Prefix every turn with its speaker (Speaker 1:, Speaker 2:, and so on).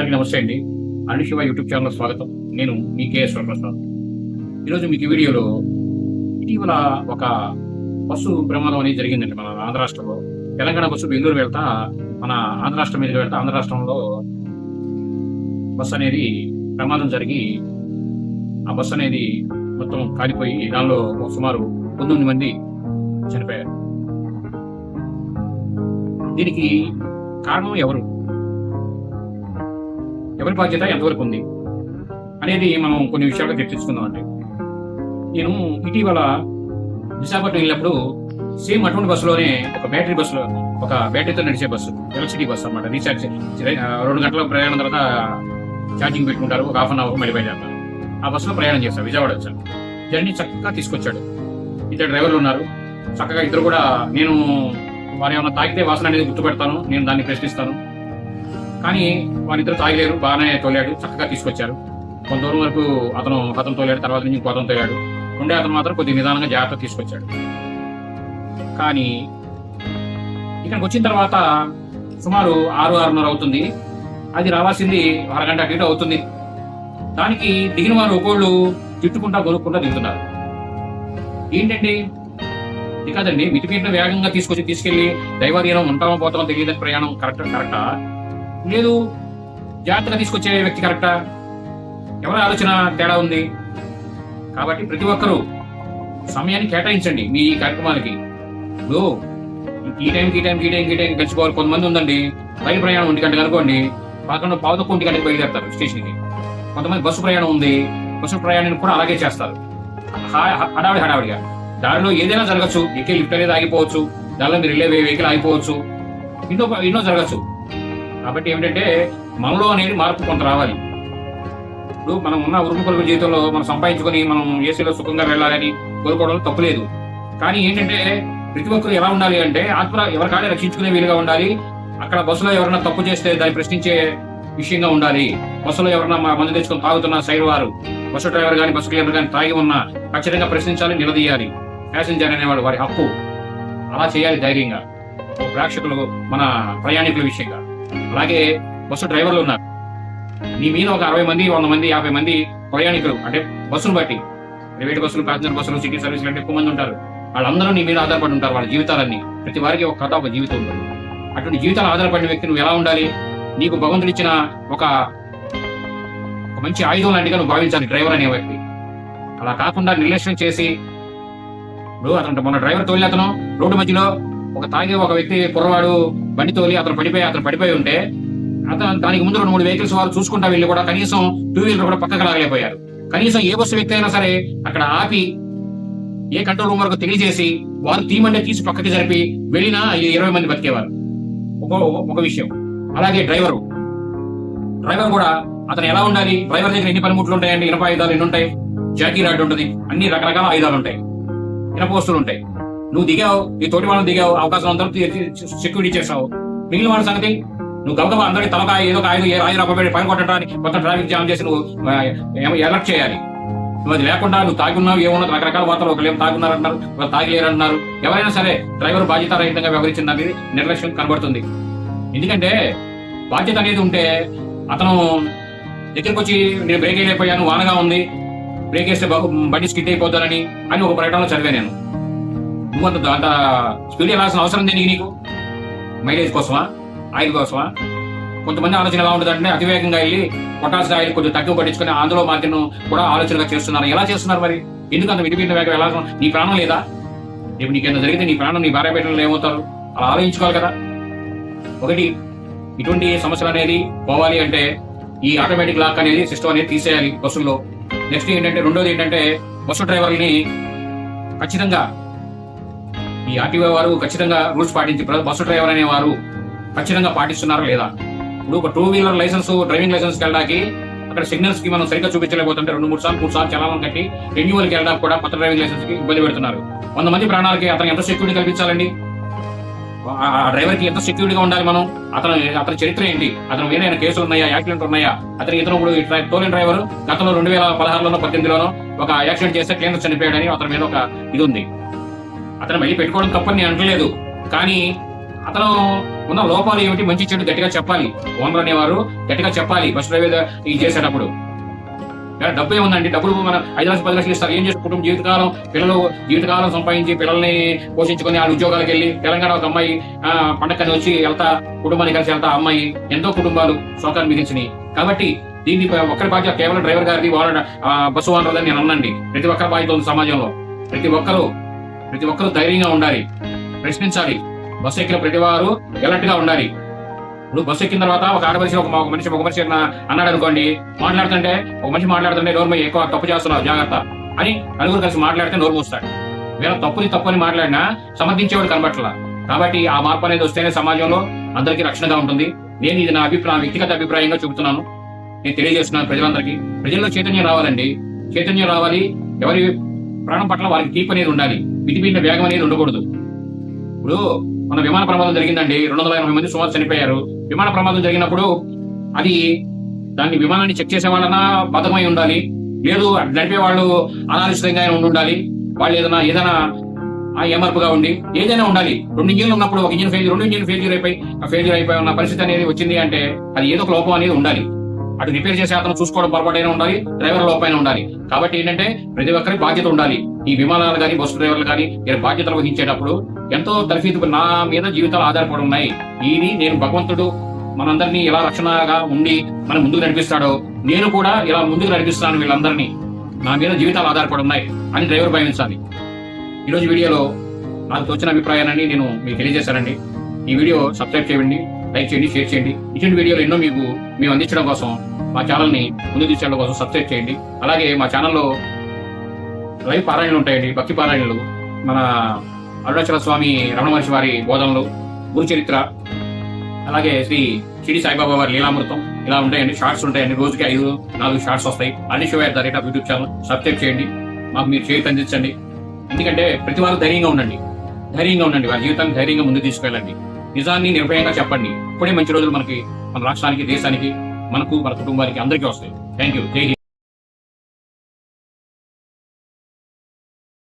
Speaker 1: అందరికీ నమస్తే అండి. అనుశివ యూట్యూబ్ ఛానల్ స్వాగతం. నేను మీ కేఎస్ ప్రసాద్ ఈరోజు మీకు వీడియోలో ఇటీవల ఒక బస్సు ప్రమాదం అనేది జరిగిందండి మన ఆంధ్ర రాష్ట్రంలో. తెలంగాణ బస్సు బెంగళూరు వెళ్తా మన ఆంధ్ర రాష్ట్రం మీద వెళ్తా ఆంధ్ర రాష్ట్రంలో బస్సు అనేది ప్రమాదం జరిగి ఆ బస్సు అనేది మొత్తం కాలిపోయి దానిలో సుమారు పంతొమ్మిది మంది చనిపోయారు. దీనికి కారణం ఎవరు? ఎవరి బాధ్యత ఎంతవరకు ఉంది అనేది మనం కొన్ని విషయాలు చర్చించుకుందాం అండి. నేను ఇటీవల విశాఖపట్నం వెళ్ళినప్పుడు సేమ్ అటువంటి బస్సులోనే ఒక బ్యాటరీ బస్సులో ఒక బ్యాటరీతో నడిచే బస్సు ఎలక్ట్రిసిటీ బస్సు అనమాట రీఛార్జ్ రెండు గంటల ప్రయాణం తర్వాత ఛార్జింగ్ పెట్టుకుంటారు ఒక హాఫ్ అన్ అవర్ మళ్ళీ బయలుదేరుతారు. ఆ బస్సులో ప్రయాణం చేశాను విజయవాడ వచ్చాను జర్నీ చక్కగా తీసుకొచ్చాడు. ఇద్దరు డ్రైవర్లు ఉన్నారు. చక్కగా ఇద్దరు కూడా నేను వారు ఏమైనా తాగితే వాసన అనేది గుర్తుపెడతాను నేను దాన్ని ప్రశ్నిస్తాను. కానీ వాళ్ళిద్దరు తాగలేరు బాగానే తోలాడు చక్కగా తీసుకొచ్చారు. కొంత దూరం వరకు అతను అతను తోలాడు తర్వాత నుంచి ఇంకో అతను తోలాడు. ఉండే అతను మాత్రం కొద్ది నిదానంగా జాగ్రత్త తీసుకొచ్చాడు. కానీ ఇక్కడికి వచ్చిన తర్వాత సుమారు ఆరు ఆరున్నర అవుతుంది. అది రావాల్సింది అరగంట అటు అవుతుంది. దానికి దిగిన వారు ఒకళ్ళు తిట్టుకుంటా కొనుక్కుంటా దిగుతున్నారు ఏంటండి? ఇది కాదండి మితిమీరిన వేగంగా తీసుకొచ్చి తీసుకెళ్ళి దైవాధీనం ఉంటామో పోతామో తెలియదని ప్రయాణం కరెక్ట్ కరెక్టా? లేదు. జాగ్రత్తగా తీసుకొచ్చే వ్యక్తి కరెక్టా? ఎవరి ఆలోచన తేడా ఉంది? కాబట్టి ప్రతి ఒక్కరూ సమయాన్ని కేటాయించండి మీ ఈ కార్యక్రమాలకి ఇప్పుడు ఈ టైంకి ఈ టైంకి ఈ టైంకి ఈ టైంకి గడిచిపోవాలి. కొంతమంది ఉందండి. రైలు ప్రయాణం ఒంటి గంటకు అనుకోండి. పదకొండు పావుతొక్క ఒంటి గంటకి బయలుదేరుతారు స్టేషన్కి. కొంతమంది బస్సు ప్రయాణం ఉంది. బస్సు ప్రయాణాన్ని కూడా అలాగే చేస్తారు. హడావిడి హడావిడిగా. దారిలో ఏదైనా జరగచ్చు. ఎక్కే లిఫ్ట్ అనేది ఆగిపోవచ్చు. దానిలో మీరు వెళ్ళే వెహికల్ ఆగిపోవచ్చు. ఎన్నో ఎన్నో జరగచ్చు. కాబట్టి ఏమిటంటే మనలో అనేది మార్పు కొంత రావాలి. ఇప్పుడు మనం ఉన్న ఉరుము జీవితంలో మనం సంపాదించుకొని మనం ఏసీలో సుఖంగా వెళ్ళాలని కోరుకోవడంలో తప్పులేదు. కానీ ఏంటంటే ప్రతి ఒక్కరు ఎలా ఉండాలి అంటే ఆత్మ ఎవరికాడే రక్షించుకునే వీలుగా ఉండాలి. అక్కడ బస్సులో ఎవరైనా తప్పు చేస్తే దాన్ని ప్రశ్నించే విషయంగా ఉండాలి. బస్సులో ఎవరైనా మా మందు తెచ్చుకొని తాగుతున్న సైడ్ వారు బస్సు డ్రైవర్ కానీ బస్సు క్లీనర్ కానీ తాగి ఉన్నా ఖచ్చితంగా ప్రశ్నించాలి నిలదీయాలి. ప్యాసింజర్ అనేవాడు వారి హక్కు. అలా చేయాలి ధైర్యంగా. ప్రేక్షకులు మన ప్రయాణికుల విషయంగా. అలాగే బస్సు డ్రైవర్లు ఉన్నారు. నీ మీద ఒక అరవై మంది వంద మంది యాభై మంది ప్రయాణికులు అంటే బస్సును బట్టి ప్రైవేట్ బస్సులు ప్యాసింజర్ బస్సులు సిటీ సర్వీసులు అంటే ఎక్కువ మంది ఉంటారు. వాళ్ళందరూ నీ మీద ఆధారపడి ఉంటారు వాళ్ళ జీవితాలన్నీ. ప్రతి వారికి ఒక కథ ఒక జీవితం ఉంటుంది. అటువంటి జీవితాలు ఆధారపడిన వ్యక్తి నువ్వు ఎలా ఉండాలి? నీకు భగవంతుడు ఇచ్చిన ఒక మంచి ఆయుధం లాంటిగా నువ్వు భావించాలి డ్రైవర్ అనే వ్యక్తి. అలా కాకుండా నిర్లక్ష్యం చేసి ఇప్పుడు అతను మొన్న డ్రైవర్ తోలి అతను రోడ్డు మధ్యలో ఒక తాగే ఒక వ్యక్తి కుర్రవాడు బండి తోలి అతను పడిపోయి అతను పడిపోయి ఉంటే అతను దానికి ముందు రెండు మూడు వెహికల్స్ వారు చూసుకుంటా వెళ్ళి కూడా కనీసం టూ వీలర్ కూడా పక్కకు లాగలేకపోయారు. కనీసం ఏ బస్సు వ్యక్తి అయినా సరే అక్కడ ఆపి ఏ కంట్రోల్ రూమ్ వరకు తెలియజేసి వారు తీమంటే తీసి పక్కకి జరిపి వెళ్ళినా ఇరవై మంది బతికేవారు. ఒక ఒక విషయం. అలాగే డ్రైవరు. డ్రైవర్ కూడా అతను ఎలా ఉండాలి? డ్రైవర్ దగ్గర ఎన్ని పనిముట్లు ఉంటాయండి? ఇనప ఆయుధాలు ఎన్ని ఉంటాయి? జాకీ రాడ్ ఉంటుంది. అన్ని రకరకాల ఆయుధాలు ఉంటాయి. ఇనప వస్తువులు ఉంటాయి. నువ్వు దిగావు ఈ తోటి వాళ్ళని దిగావు అవకాశం అందరూ సెక్యూరిటీ చేసావు మిగిలిన వాళ్ళ సంగతి నువ్వు గబగబా అందరికి తలకాయ ఏదో ఆయన ఆయుధం ఏ ఆయుధం పని కొట్టడానికి మొత్తం ట్రాఫిక్ జామ్ చేసి నువ్వు ఎలర్ట్ చేయాలి. నువ్వు అది లేకుండా నువ్వు తాగున్నావు ఏమన్నా రకరకాల వార్తలు ఒకరు ఏం తాగున్నారు అంటారు ఒకరు ఎవరైనా సరే డ్రైవర్ బాధ్యత రహితంగా వ్యవహరించిన అనేది నిర్లక్ష్యం కనబడుతుంది. ఎందుకంటే బాధ్యత అనేది ఉంటే అతను దగ్గరికి వచ్చి నేను బ్రేక్ వేయలేకపోయాను వానగా ఉంది. బ్రేక్ వేస్తే బండి స్కిట్ అయిపోతానని అని ఒక ప్రకటనలో చదివా నేను. నువ్వు అంత అంత స్పీడ్ వెళ్ళాల్సిన అవసరం దేనికి నీకు? మైలేజ్ కోసమా? ఆయిల్ కోసమా? కొంతమంది ఆలోచన ఎలా ఉంటుంది అంటే అతివేగంగా వెళ్ళి పొటాస్ ఆయిల్ కొంచెం తక్కువ పట్టించుకుని ఆంధ్రలో మార్కెట్ కూడా ఆలోచనగా చేస్తున్నారు. ఎలా చేస్తున్నారు మరి? ఎందుకు అంత విడిపోయిన వేగం? ఎలా నీ ప్రాణం లేదా? రేపు నీకేమైనా జరిగితే నీ ప్రాణం నీ భార్య బిడ్డలు ఏమవుతారు? అలా ఆలోచించుకోవాలి కదా. ఒకటి ఇటువంటి సమస్యలు అనేది పోవాలి అంటే ఈ ఆటోమేటిక్ లాక్ అనేది సిస్టమ్ అనేది తీసేయాలి బస్సుల్లో నెక్స్ట్ ఏంటంటే రెండోది ఏంటంటే బస్సు డ్రైవర్ని ఖచ్చితంగా ఈ ఆర్టీఓ వారు ఖచ్చితంగా రూల్స్ పాటించి బస్సు డ్రైవర్ అనేవారు ఖచ్చితంగా పాటిస్తున్నారా లేదా? ఇప్పుడు ఒక two wheeler license driving license వెళ్ళడానికి అక్కడ సిగ్నల్స్కి మనం సరిగ్గా చూపించలేకపోతుంటే రెండు మూడు సార్లు మూడు సార్లు చలానం కట్టి రెన్యువల్కి వెళ్ళడానికి కూడా కొత్త డ్రైవింగ్ లైసెన్స్కి ఇబ్బంది పెడుతున్నారు. వంద మంది ప్రాణాలకి అతను ఎంత సెక్యూరిటీ కల్పించాలండి? ఆ డ్రైవర్కి ఎంత సెక్యూరిటీగా ఉండాలి మనం? అతను అతని చరిత్ర ఏంటి? అతను వేరే కేసులు ఉన్నాయా? యాక్సిడెంట్ ఉన్నాయా? అతను ఇతను ఇప్పుడు తోలిన డ్రైవర్ గతంలో రెండు వేల పదహారులోనో పద్దెనిమిదిలోనో ఒక యాక్సిడెంట్ చేస్తే కేంద్ర చనిపోయాడని అతని మీద ఒక ఇది ఉంది. అతను మళ్ళీ పెట్టుకోవడం తప్పని నేను అంటలేదు కానీ అతను ఉన్న లోపాలు ఏమిటి మంచి చెడు గట్టిగా చెప్పాలి. ఓనర్ అనేవారు గట్టిగా చెప్పాలి బస్ డ్రైవర్ ఇది చేసేటప్పుడు. డబ్బు ఏముందండి? డబ్బులు మనం ఐదు లక్షలు పది లక్షలు ఇస్తారు. ఏం చేస్తారు? కుటుంబం జీవితకాలం పిల్లలు జీవితకాలం సంపాదించి పిల్లల్ని పోషించుకొని ఆ ఉద్యోగాలకు వెళ్ళి తెలంగాణ ఒక అమ్మాయి ఆ, పండక్కని వచ్చి వెళ్తా కుటుంబానికి కలిసి వెళ్తా అమ్మాయి ఎంతో కుటుంబాలు శోకాన్ని మిగిల్చినాయి. కాబట్టి దీన్ని ఒక్కరి బాధ్యత కేవలం డ్రైవర్ గారిది వాళ్ళ బస్సు ఓనర్ నేను అన్నండి ప్రతి ఒక్కరి బాధ్యత ఉంది సమాజంలో. ప్రతి ఒక్కరు ప్రతి ఒక్కరూ ధైర్యంగా ఉండాలి. ప్రశ్నించాలి. బస్సు ఎక్కిన ప్రతి వారు ఎలర్ట్గా ఉండాలి. ఇప్పుడు బస్సు ఎక్కిన తర్వాత ఒక ఆడమనిషి ఒక ఒక మనిషి ఒక మనిషి అన్నాడు అనుకోండి మాట్లాడుతుంటే ఒక మనిషి మాట్లాడుతుంటే నోరు ఎక్కువ తప్పు చేస్తున్నావు జాగ్రత్త అని నలుగురు కలిసి మాట్లాడితే నోరు మూస్తాడు వేరే తప్పుని తప్పు అని మాట్లాడినా సమర్థించేవాడు కనబట్లా కాబట్టి ఆ మార్పు అనేది వస్తేనే సమాజంలో అందరికీ రక్షణగా ఉంటుంది. నేను ఇది నా అభిప్రాయం వ్యక్తిగత అభిప్రాయంగా చెబుతున్నాను నేను తెలియజేస్తున్నాను ప్రజలందరికీ. ప్రజల్లో చైతన్యం రావాలండి. చైతన్యం రావాలి. ఎవరి ప్రాణం పట్ల వారికి తీర్పు అనేది ఉండాలి. మితిమీరిన వేగం అనేది ఉండకూడదు. ఇప్పుడు మన విమాన ప్రమాదం జరిగిందండి. రెండు వందల ఎనభై మంది సుమారు చనిపోయారు. విమాన ప్రమాదం జరిగినప్పుడు అది దాన్ని విమానాన్ని చెక్ చేసే వాళ్ళన్నా బద్ధమై ఉండాలి. లేదు నడిపే వాళ్ళు అనాలిసితంగా ఉండి ఉండాలి వాళ్ళు ఏదైనా ఏదైనా ఆ ఏమర్పుగా ఉండి ఏదైనా ఉండాలి. రెండు ఇంజిన్లు ఉన్నప్పుడు ఒక ఇంజిన్ ఫెయిల్ రెండు ఇంజిన్ ఫెయిల్యూర్ అయిపోయి ఫెయిల్యూర్ అయిపోయి ఉన్న పరిస్థితి అనేది వచ్చింది అంటే అది ఏదో ఒక లోపం అనేది ఉండాలి. అటు రిపేర్ చేసే అతను చూసుకోవడం పొరపాటైనా ఉండాలి డ్రైవర్ లోపైన ఉండాలి. కాబట్టి ఏంటంటే ప్రతి ఒక్కరికి బాధ్యత ఉండాలి. ఈ విమానాలు కానీ బస్సు డ్రైవర్లు కానీ నేను బాధ్యతలు వహించేటప్పుడు ఎంతో తరఫీదు నా మీద జీవితాలు ఆధారపడి ఉన్నాయి. ఇది నేను భగవంతుడు. మనందరినీ ఎలా రక్షణగా ఉండి మనం ముందుకు నడిపిస్తాడో నేను కూడా ఇలా ముందుకు నడిపిస్తాను వీళ్ళందరినీ. నా మీద జీవితాలు ఆధారపడి ఉన్నాయి అని డ్రైవర్ భావించాలి. ఈరోజు వీడియోలో నాకు తోచిన అభిప్రాయాన్ని నేను మీకు తెలియజేశానండి. ఈ వీడియో సబ్స్క్రైబ్ చేయండి లైక్ చేయండి షేర్ చేయండి. ఇటువంటి వీడియోలు ఎన్నో మీకు మేము అందించడం కోసం మా ఛానల్ని ముందు తీసుకెళ్ళడం కోసం సబ్స్క్రైబ్ చేయండి. అలాగే మా ఛానల్లో లైవ్ పారాయణలు ఉంటాయండి భక్తి పారాయణలు. మన అరుణాచల స్వామి రమణ మహర్షి వారి బోధనలు గురు చరిత్ర అలాగే శ్రీ షిడి సాయిబాబా వారి లీలామృతం ఇలా ఉంటాయండి షార్ట్స్ ఉంటాయండి రోజుకి ఐదు నాలుగు షార్ట్స్ వస్తాయి. అన్ని show the rate of YouTube channel subscribe చేయండి మాకు మీరు చేయి అందించండి ఎందుకంటే ప్రతి వారు ధైర్యంగా ఉండండి ధైర్యంగా ఉండండి వారి జీవితాన్ని ధైర్యంగా ముందుకు తీసుకెళ్ళండి. నిజాన్ని నిర్భయంగా చెప్పండి. ఇప్పుడే మంచి రోజులు మనకి మన రాష్ట్రానికి దేశానికి మనకు మన కుటుంబానికి అందరికీ వస్తాయి. థ్యాంక్ యూ జై